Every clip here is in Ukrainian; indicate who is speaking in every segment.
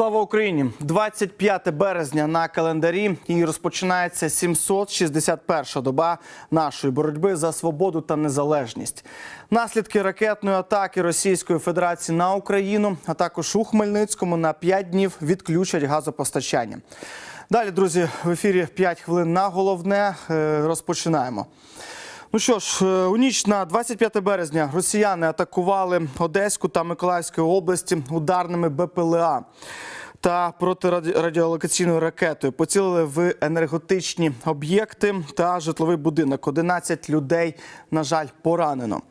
Speaker 1: Слава Україні! 25 березня на календарі і розпочинається 761-ша доба нашої боротьби за свободу та незалежність. Наслідки ракетної атаки Російської Федерації на Україну, а також у Хмельницькому на 5 днів відключать газопостачання. Далі, друзі, в ефірі 5 хвилин на головне. Е, Розпочинаємо. Ну що ж, е, у ніч на 25 березня росіяни атакували Одеську та Миколаївську області ударними БПЛА та протирадіолокаційною ракетою. Поцілили в енергетичні об'єкти та житловий будинок. 11 людей, на жаль, поранено.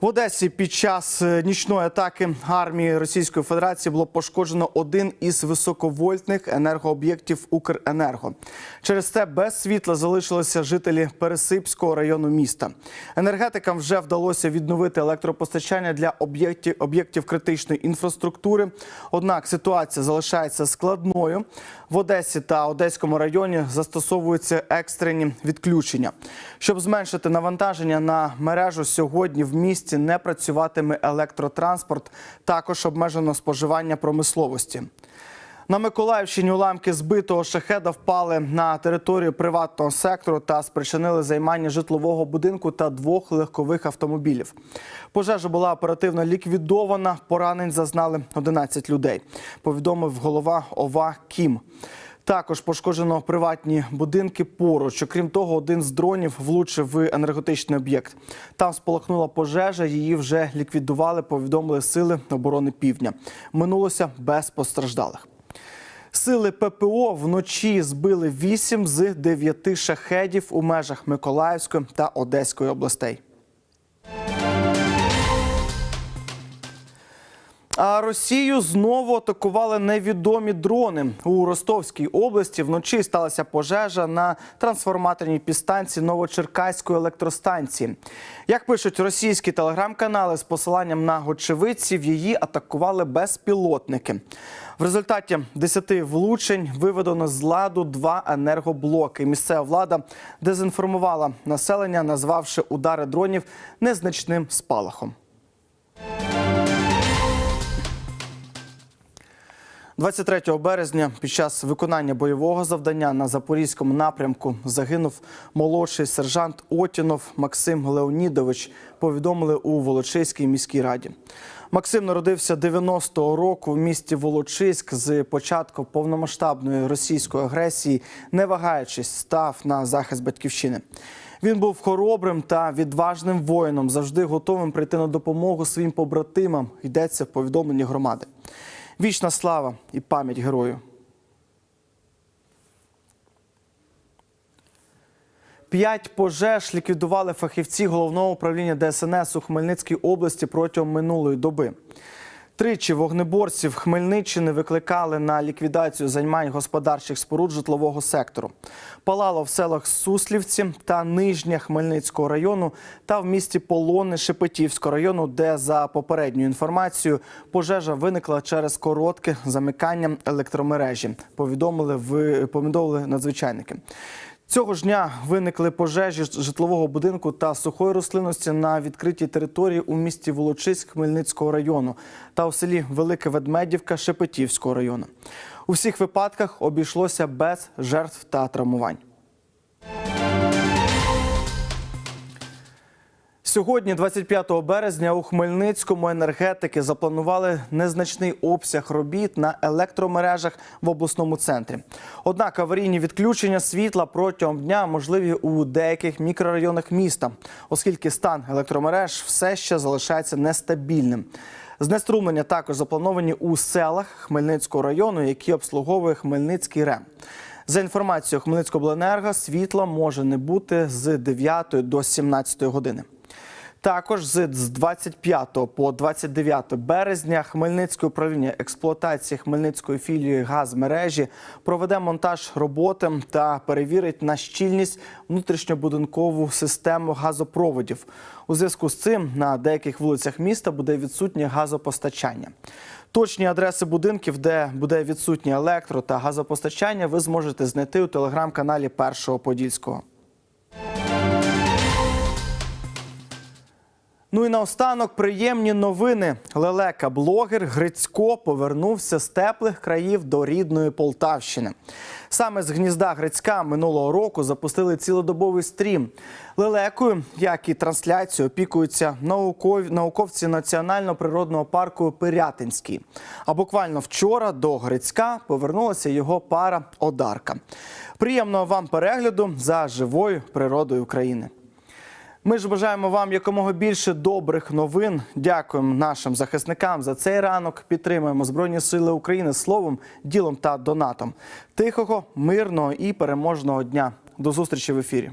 Speaker 1: В Одесі під час нічної атаки армії Російської Федерації було пошкоджено один із високовольтних енергооб'єктів Укренерго. Через це без світла залишилися жителі Пересипського району міста. Енергетикам вже вдалося відновити електропостачання для об'єктів об'єктів критичної інфраструктури. Однак ситуація залишається складною. В Одесі та Одеському районі застосовуються екстрені відключення. Щоб зменшити навантаження на мережу, сьогодні в місті не працюватиме електротранспорт. Також обмежено споживання промисловості. На Миколаївщині уламки збитого шахеда впали на територію приватного сектору та спричинили займання житлового будинку та двох легкових автомобілів. Пожежа була оперативно ліквідована. Поранень зазнали 11 людей. Повідомив голова ОВА Кім. Також пошкоджено приватні будинки поруч. Окрім того, один з дронів влучив в енергетичний об'єкт. Там спалахнула пожежа. Її вже ліквідували. Повідомили сили оборони Півдня. Минулося без постраждалих. Сили ППО вночі збили 8 з 9 шахедів у межах Миколаївської та Одеської областей. А Росію знову атакували невідомі дрони у Ростовській області. Вночі сталася пожежа на трансформаторній підстанції Новочеркаської електростанції. Як пишуть російські телеграм-канали з посиланням на очевидців, її атакували безпілотники. В результаті 10 влучень виведено з ладу два енергоблоки. Місцева влада дезінформувала населення, назвавши удари дронів незначним спалахом. 23 березня під час виконання бойового завдання на запорізькому напрямку загинув молодший сержант Отінов Максим Леонідович. Повідомили у Волочиській міській раді. Максим народився 90-го року в місті Волочиськ. З початку повномасштабної російської агресії, не вагаючись, став на захист батьківщини. Він був хоробрим та відважним воїном, завжди готовим прийти на допомогу своїм побратимам. Йдеться в повідомленні громади. Вічна слава і пам'ять герою. П'ять пожеж ліквідували фахівці головного управління ДСНС у Хмельницькій області протягом минулої доби. Тричі вогнеборців Хмельниччини викликали на ліквідацію займань господарчих споруд житлового сектору. Палало в селах Суслівці та Нижня Хмельницького району та в місті Полони Шепетівського району, де за попередньою інформацією пожежа виникла через коротке замикання електромережі. Повідомили в повідомили надзвичайники. Цього ж дня виникли пожежі житлового будинку та сухої рослинності на відкритій території у місті Волочиськ Хмельницького району та у селі Велике Ведмедівка Шепетівського району. У всіх випадках обійшлося без жертв та травмувань. Сьогодні, 25 березня, у Хмельницькому енергетики запланували незначний обсяг робіт на електромережах в обласному центрі. Однак аварійні відключення світла протягом дня можливі у деяких мікрорайонах міста, оскільки стан електромереж все ще залишається нестабільним. Знеструмлення також заплановані у селах Хмельницького району, які обслуговує Хмельницький РЕМ. За інформацією Хмельницькобленерго, світла може не бути з 9 до 17 години. Також з 25 по 29 березня Хмельницьке управління експлуатації Хмельницької філії газмережі проведе монтаж роботи та перевірить на щільність внутрішньобудинкову систему газопроводів. У зв'язку з цим на деяких вулицях міста буде відсутнє газопостачання. Точні адреси будинків, де буде відсутнє електро та газопостачання, ви зможете знайти у телеграм-каналі Першого Подільського. Ну і наостанок приємні новини. Лелека-блогер Грицько повернувся з теплих країв до рідної Полтавщини. Саме з гнізда Грицька минулого року запустили цілодобовий стрім. Лелекою, як і трансляцію, опікуються науков... науковці Національного природного парку Пирятинський. А буквально вчора до Грицька повернулася його пара Одарка. Приємного вам перегляду за живою природою України. Ми ж бажаємо вам якомога більше добрих новин. Дякуємо нашим захисникам за цей ранок. Підтримуємо Збройні Сили України словом, ділом та донатом. Тихого, мирного і переможного дня. До зустрічі в ефірі.